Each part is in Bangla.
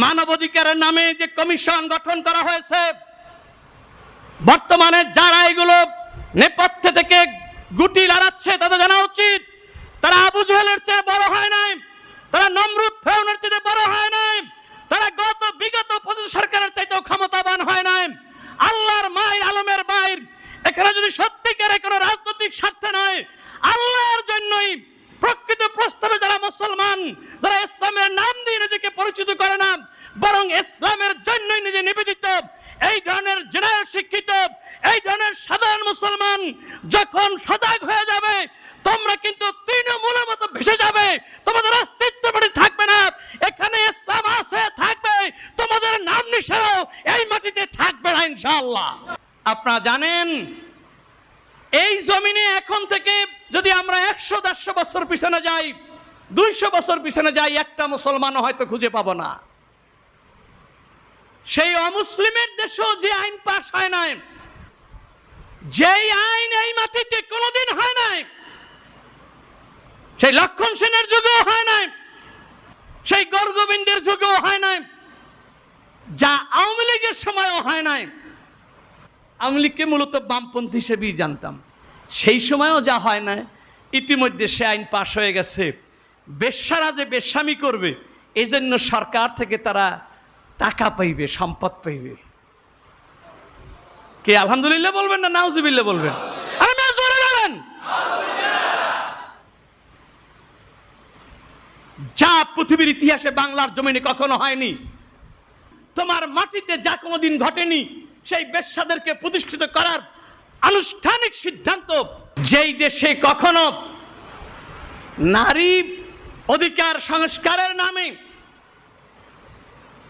মানবাধিকারের নামে যে কমিশন গঠন করা হয়েছে, বর্তমানে যারা এগুলো নেপথ্যে থেকে গুটি লড়াচ্ছে তাদের জানা উচিত, তারা আবু জহেলের চেয়ে বড় হয় নাই, তারা নমরুদ ফেরনের চেয়ে বড় হয় নাই, তারা গত বিগত পঁচিশ সরকারের চাইতেও ক্ষমতাবান হয় নাই। আল্লাহর মায়ের আলমের মায়ের, এখানে যদি সত্যিকারে কোনো রাজনৈতিক স্বার্থে নয় আল্লাহর জন্যই প্রকৃত প্রস্তাবে যারা মুসলমান, যারা ইসলামের নাম পরিচিত করে না, বরং ইসলামের জন্যই নিজে নিবেদিত। এই ধরনের জেনারেল শিক্ষিত, এই ধরনের সাধারণ মুসলমান যখন সজাগ হয়ে যাবে, তোমরা কিন্তু তৃণমূলের মতো ভেসে যাবে। তোমাদের অস্তিত্ব বাড়ি থাকবে না। এখানে ইসলাম আছে, থাকবে। তোমাদের নাম নিশাও এই মাটিতে থাকবে না, ইনশাআল্লাহ। আপনারা জানেন, এই জমিনে এখন থেকে যদি আমরা একশো দেড়শো বছর পিছনে যাই দুইশো বছর পিছনে যাই, একটা মুসলমানও হয়তো খুঁজে পাবো না। সেই অমুসলিমের দেশেও যে আইন পাশ হয় নাই, যেই আইন এই মাটিতে কোনোদিন হয় নাই, সেই লক্ষণ সেনের যুগেও হয় নাই, সেই গর্গবিন্দের যুগেও হয় নাই, যা আওয়ামী লীগের সময়ও হয় নাই। আওয়ামী লীগকে মূলত বামপন্থী হিসেবেই জানতাম। সেই সময়ও যা হয় না ইতিমধ্যে সে আইন পাশ হয়ে গেছে। বেশ্যারা যে বেশ্যামি করবে এই জন্য সরকার থেকে তারা টাকা পাইবে, সম্পদ পাইবে। কে আলহামদুলিল্লাহ বলবেন না নাউজুবিল্লাহ বলবেন? যা পৃথিবীর ইতিহাসে বাংলার জমিনে কখনো হয়নি, তোমার মাটিতে যা কোনোদিন ঘটেনি, সেই বেশ্যাদেরকে প্রতিষ্ঠিত করার আনুষ্ঠানিক সিদ্ধান্ত যেই দেশে কখনো নারী অধিকার সংস্কারের নামে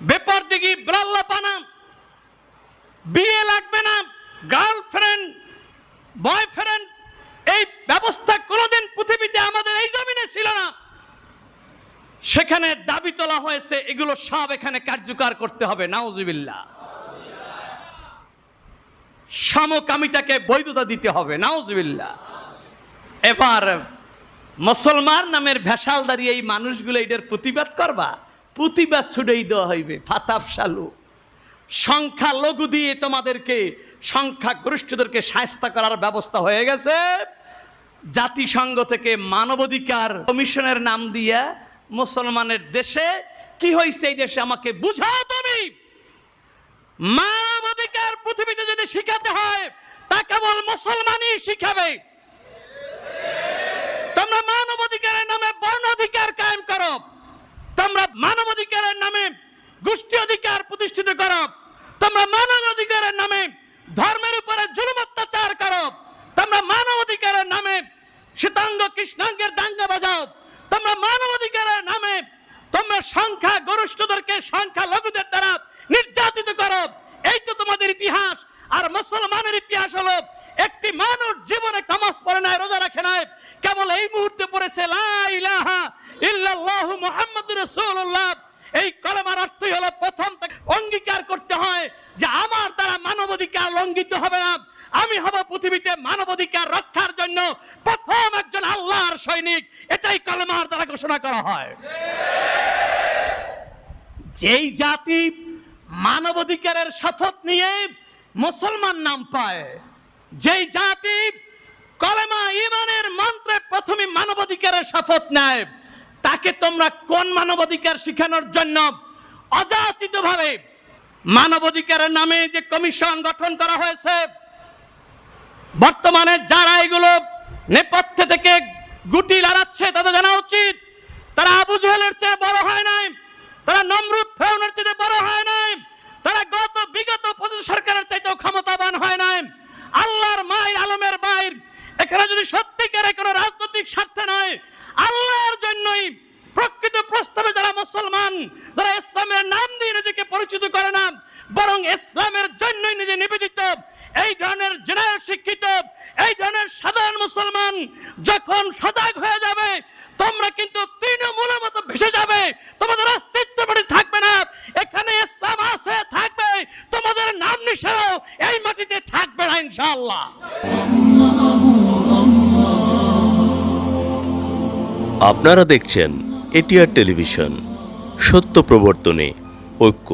বেপরদিগি ব্রাল্লাপানা বিয়ে লাগবে না, গার্লফ্রেন্ড, বয়ফ্রেন্ড, এই ব্যবস্থা কোনোদিন পৃথিবীতে আমাদের এই জমিনে ছিল না। সেখানে দাবি তোলা হয়েছে, এগুলো সব এখানে কার্যকর করতে হবে, নাউজুবিল্লাহ। সমকামিতাকে বৈধতা দিতে হবে, নাউজুবিল্লাহ। এবার মুসলমান নামের ভেসাল দাঁড়িয়ে এই মানুষগুলো এটার প্রতিবাদ করবা? প্রতিবাদ ছুটেই দেওয়া হইবে। ফাতাব শালু। সংখ্যা লঘু দিয়ে তোমাদেরকে সংখ্যা গরিষ্ঠদেরকে সায়স্তা করার ব্যবস্থা হয়ে গেছে। জাতিসংঘ থেকে মানবাধিকার কমিশনের নাম দিয়া মুসলমানের দেশে কি হয়েছে এই দেশে আমাকে বুঝাও তুমি? মানবাধিকার পৃথিবীতে যদি শিখাতে হয়, তা কেবল মুসলমানই শিখাবে তোমরা মানবাধিকারের নামে বর্ণ অধিকার কায়েম করো তোমরা মানবাধিকারের নামে গোষ্ঠী অধিকার প্রতিষ্ঠিত করো। তোমরা মানব অধিকারের নামে ধর্মের উপরে জুলুম অত্যাচার করো। তোমরা মানব অধিকারের নামে শ্বেতাঙ্গ কৃষ্ণাঙ্গের দাঙ্গা বাজাও। তোমরা মানব অধিকারের নামে তোমরা সংখ্যা গরিষ্ঠদেরকে সংখ্যা লঘুদের দ্বারা নির্যাতিত করো। এই তো তোমাদের ইতিহাস, আর মুসলমানের ইতিহাস হলো, একটি মানুষ জীবনে নামাজ পড়ে নাই, রোজা রাখে নাই। কেবল এই মুহূর্তে পড়েছে, লা ইলাহা ইল্লাল্লাহু মুহাম্মাদুর রাসূলুল্লাহ। এই কলমার অর্থই হলো প্রথম অঙ্গীকার করতে হয় যে আমার দ্বারা মানবাধিকার লঙ্ঘিত হবে না। আমি হব পৃথিবীতে মানবাধিকার রক্ষার জন্য প্রথম একজন আল্লাহর সৈনিক। এটাই কলমার দ্বারা ঘোষণা করা হয়। যেই জাতি মানবাধিকারের শপথ নিয়ে মুসলমান নাম পায়, যেই জাতি কলেমা ইমানের মন্ত্রে প্রথমে মানবাধিকারের শপথ নেয় তাকে তোমরা কোন মানবাধিকার শিখানোর জন্য অযাচিত ভাবে মানবাধিকারের নামে যে কমিশন গঠন করা হয়েছে, বর্তমানে যারা এগুলো নেপথ্যে থেকে গুটি লড়াচ্ছে, তাদের জানা উচিত, তারা আবু জহেলের চেয়ে বড় হয় নাই, তারা নমরুদ ফেরনের চেয়ে বড় হয় নাই, তারা গত বিগত পঁচিশ সরকারের চাইতেও ক্ষমতাবান হয় নাই। আল্লাহর মায়ের, আলমের মায়ের, এখানে যদি সত্যিকারে কোনো রাজনৈতিক স্বার্থে নয় আল্লাহর জন্যই প্রকৃত প্রস্তাবে যারা মুসলমান যারা ইসলামের নাম দিয়ে নিজেকে পরিচিত করে না, বরং ইসলামের জন্যই নিজে নিবেদিত। এই ধরনের জেনারেল শিক্ষিত, এই ধরনের সাধারণ মুসলমান যখন সজাগ হয়ে যাবে, তোমরা কিন্তু তৃণমূলের মতো ভেসে যাবে। তোমাদের অস্তিত্ব বাড়ি থাকবে না। এখানে ইসলাম আছে, থাকবে। তোমাদের নাম নিশাও এই মাটিতে থাকবে না, ইনশাআল্লাহ। আপনারা দেখছেন এটিআর টেলিভিশন। সত্য প্রবর্তনে ঐক্য